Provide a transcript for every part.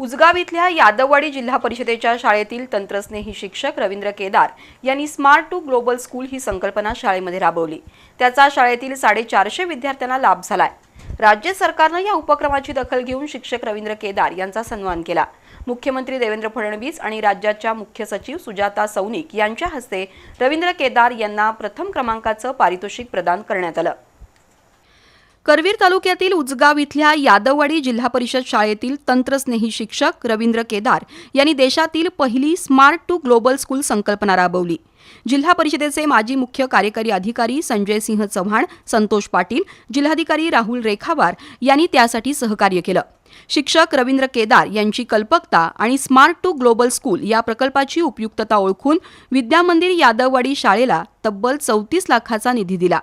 उजगाव इथल्या यादववाडी जिल्हा परिषदेच्या शाळेतील तंत्रस्नेही शिक्षक रवींद्र केदार यांनी स्मार्ट टू ग्लोबल स्कूल ही संकल्पना शाळेमध्ये राबवली. त्याचा शाळेतील साडेचारशे विद्यार्थ्यांना लाभ झालाय. राज्य सरकारनं या उपक्रमाची दखल घेऊन शिक्षक रवींद्र केदार यांचा सन्मान केला. मुख्यमंत्री देवेंद्र फडणवीस आणि राज्याच्या मुख्य सचिव सुजाता सौनिक यांच्या हस्ते रवींद्र केदार यांना प्रथम क्रमांकाचं पारितोषिक प्रदान करण्यात आलं. करवीर तालुक्यातील उजगाव इथल्या यादववाडी जिल्हा परिषद शाळेतील तंत्रस्नेही शिक्षक रवींद्र केदार यांनी देशातील पहिली स्मार्ट टू ग्लोबल स्कूल संकल्पना राबवली. जिल्हा परिषदेचे माजी मुख्य कार्यकारी अधिकारी संजय सिंह चव्हाण संतोष पाटील जिल्हाधिकारी राहुल रेखावार यांनी त्यासाठी सहकार्य केलं. शिक्षक रवींद्र केदार यांची कल्पकता आणि स्मार्ट टू ग्लोबल स्कूल या प्रकल्पाची उपयुक्तता ओळखून विद्यामंदिर यादववाडी शाळेला तब्बल चौतीस लाखाचा निधी दिला.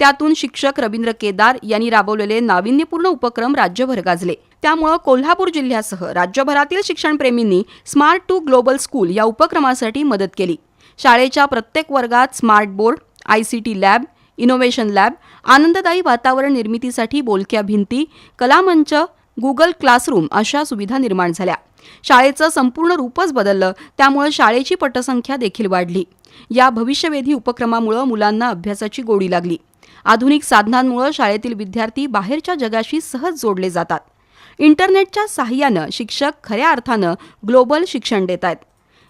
त्यातून शिक्षक रवींद्र केदार यांनी राबवलेले नाविन्यपूर्ण उपक्रम राज्यभर गाजले. त्यामुळं कोल्हापूर जिल्ह्यासह राज्यभरातील शिक्षणप्रेमींनी स्मार्ट टू ग्लोबल स्कूल या उपक्रमासाठी मदत केली. शाळेच्या प्रत्येक वर्गात smart board I C T lab innovation lab आनंददायी वातावरण निर्मितीसाठी बोलक्या भिंती कलामंच गुगल क्लासरूम अशा सुविधा निर्माण झाल्या. शाळेचं संपूर्ण रूपच बदललं त्यामुळे शाळेची पटसंख्या देखील वाढली. या भविष्यवेधी उपक्रमामुळे मुलांना अभ्यासाची गोडी लागली. आधुनिक साधनांमुळे शाळेतील विद्यार्थी बाहेरच्या जगाशी सहज जोडले जातात. इंटरनेटच्या साहाय्यानं शिक्षक खऱ्या अर्थानं ग्लोबल शिक्षण देत आहेत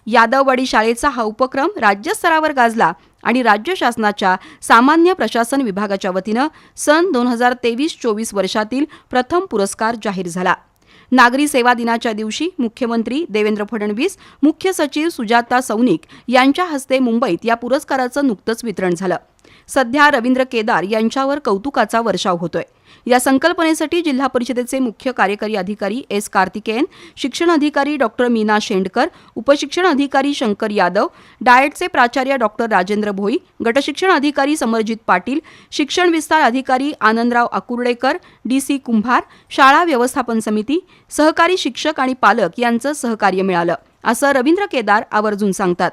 यादववाडी शाळेचा हा उपक्रम राज्यस्तरावर गाजला आणि राज्य शासनाच्या सामान्य प्रशासन विभागाच्या वतीनं सन दोन हजार तेवीस चोवीस वर्षातील प्रथम पुरस्कार जाहीर झाला. नागरी सेवा दिनाच्या दिवशी मुख्यमंत्री देवेंद्र फडणवीस मुख्य सचिव सुजाता सौनिक यांच्या हस्ते मुंबईत या पुरस्काराचं नुकतंच वितरण झालं. सध्या रवींद्र केदार यांच्यावर कौतुकाचा वर्षाव होतोय. या संकल्पनेसाठी जिल्हा परिषदेचे मुख्य कार्यकारी अधिकारी एस कार्तिकेयन शिक्षण अधिकारी डॉक्टर मीना शेंडकर उपशिक्षण अधिकारी शंकर यादव डाएटचे प्राचार्य डॉक्टर राजेंद्र भोई गटशिक्षण अधिकारी समरजित पाटील शिक्षण विस्तार अधिकारी आनंदराव आकुर्डेकर डी सी कुंभार शाळा व्यवस्थापन समिती सहकारी शिक्षक आणि पालक यांचं सहकार्य मिळालं. असं रवींद्र केदार आवर्जून सांगतात.